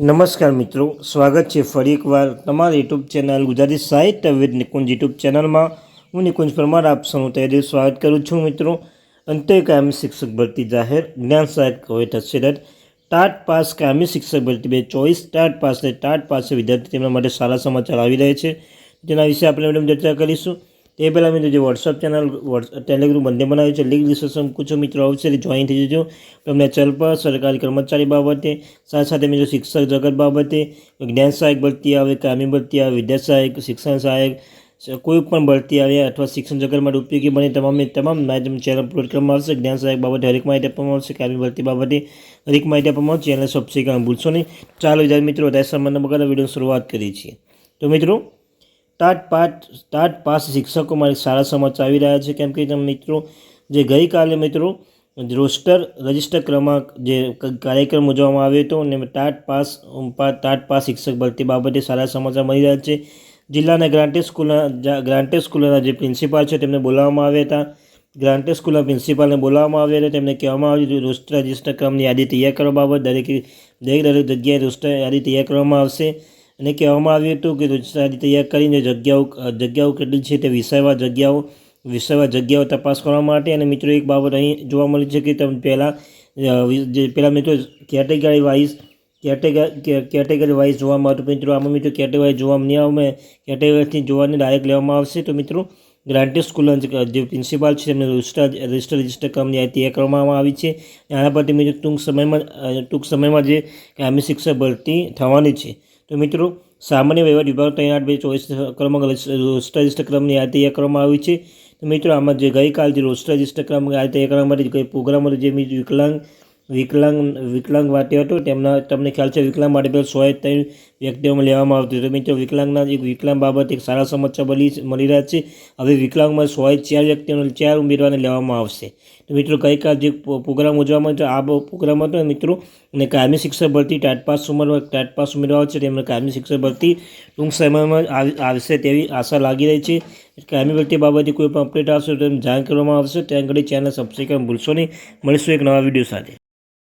નમસ્કાર મિત્રો, સ્વાગત છે ફરી એકવાર તમારી યુટ્યુબ ચેનલ ગુજરાતી સાહિત્ય વિદ નિકુંજ યુટ્યુબ ચેનલમાં. હું નિકુંજ પરમાર, આપ સૌનું તે સ્વાગત કરું છું મિત્રો. અંતે કાયમી શિક્ષક ભરતી જાહેર, જ્ઞાન સહાયક હોય રદ ટાટ પાસ કાયમી શિક્ષક ભરતી બે ચોવીસ, ટાટ પાસ ટાટ પાસે વિદ્યાર્થી તેમના માટે સારા સમાચાર આવી રહ્યા છે. તેના વિશે આપણે મેડમ ચર્ચા કરીશું. તે પહેલાં મિત્રો જે વોટ્સઅપ ચેનલ ટેલિગ્રુપ બંને બનાવ્યું છે લિંક ડિસ્ક્રિપ્શન પૂછો મિત્રો, આવશે જોઈન થઈ જજો. તમને ચલ પર સરકારી કર્મચારી બાબતે, સાથે સાથે મિત્રો શિક્ષક જગત બાબતે, જ્ઞાન સહાયક ભરતી આવે કામી ભરતી આવે વિદ્યા સહાયક, શિક્ષણ સહાયક કોઈ પણ ભરતી આવે અથવા શિક્ષણ જગત માટે ઉપયોગી બને તમામ તમામ માહિતી ચેનલ અપલોડ કરવામાં આવશે. જ્ઞાન સહાયક બાબતે હરેક માહિતી આપવામાં આવશે કામી ભરતી બાબતે હરેક માહિતી આપવામાં આવશે. ચેનલ સબસ્ક્રાઈબ ભૂલશો નહીં. ચાલો વિદ્યાર્થી મિત્રો વધારે સંબંધ વગર વીડિયો શરૂઆત કરીએ છીએ. તો મિત્રો ટાટ પાટ ટાટ પાસ શિક્ષકો માટે સારા સમાચાર આવી રહ્યા છે. કેમ કે તમે મિત્રો, જે ગઈકાલે મિત્રો, રોસ્ટર રજિસ્ટર ક્રમાંક જે કાર્યક્રમ ઉજવવામાં આવ્યો હતો અને ટાટ પાસ ટાટ પાસ શિક્ષક ભરતી બાબતે સારા સમાચાર મળી રહ્યા છે. જિલ્લાના ગ્રાન્ટેડ સ્કૂલના ગ્રાન્ટેડ સ્કૂલના જે પ્રિન્સિપાલ છે તેમને બોલાવવામાં આવ્યા હતા. ગ્રાન્ટેડ સ્કૂલના પ્રિન્સિપાલને બોલાવવામાં આવ્યા હતા. તેમને કહેવામાં આવ્યું રોસ્ટર રજિસ્ટર ક્રમની યાદી તૈયાર કરવા બાબત દરેક દરેક દરેક જગ્યાએ રોસ્ટર યાદી તૈયાર કરવામાં આવશે. અને કહેવામાં આવ્યું હતું કે યાદી તૈયાર કરીને જગ્યાઓ જગ્યાઓ કેટલી છે તે વિષયવાર જગ્યાઓ વિષયવાર જગ્યાઓ તપાસ કરવા માટે અને મિત્રો એક બાબત અહીં જોવા મળી છે કે તમે પહેલાં જે પહેલાં મિત્રો category wise, category category wise જોવામાં આવતું મિત્રો આમાં મિત્રો કેટેગરી જોવામાં નહીં આવે, કેટેગરીથી જોવાને ડાયરેક્ટ લેવામાં આવશે. તો મિત્રો, ગ્રાન્ટેડ સ્કૂલના જે પ્રિન્સિપાલ છે તેમને રજિસ્ટર રજિસ્ટર રજિસ્ટર કંપની તૈયાર કરવામાં આવી છે. આના પરથી મિત્રો ટૂંક સમયમાં ટૂંક સમયમાં જે કાયમી શિક્ષક ભરતી થવાની છે. તો મિત્રો, સામાન્ય વહીવટ વિભાગ ત્રણ આઠ બે ચોવીસ ક્રમાંક રોસ્ટરજિસ્ટ ક્રમની યાદી તૈયાર કરવામાં આવી છે. તો મિત્રો, આમાં જે ગઈકાલ જે રોસ્ટરજિસ્ટ ક્રમ યાદી તૈયાર કરવા માટે જે પ્રોગ્રામ જે વિકલાંગ વિકલાંગ વિકલાંગ માટે હતો, તેમના, તમને ખ્યાલ છે વિકલાંગ માટે પેલા સો ત્રણ વ્યક્તિઓમાં લેવામાં આવતું હતી. મિત્રો, વિકલાંગના એક વિકલાંગ બાબત, એક સારા સમાચાર મળી મળી રહ્યા છે. હવે વિકલાંગમાં સો ચાર વ્યક્તિઓને ચાર ઉમેદવારને લેવામાં આવશે. તો મિત્રો, ગઈકાલ જે પ્રોગ્રામ ઉજવવામાં હતો આ પ્રોગ્રામ હતો મિત્રો, અને કાયમી શિક્ષક ભરતી ટાટ પાસ ઉંમર ટાટ પાસ ઉમેદવાર છે, તેમને કાયમી શિક્ષક ભરતી ટૂંક સમયમાં આવશે તેવી આશા લાગી રહી છે. કાયમી ભરતી બાબતે કોઈ પણ અપડેટ આવશે તો જાણ કરવામાં આવશે. ત્યાં આગળ ચેનલ સબસ્ક્રાઈબ ભૂલશો નહીં. મળીશું એક નવા વીડિયો સાથે.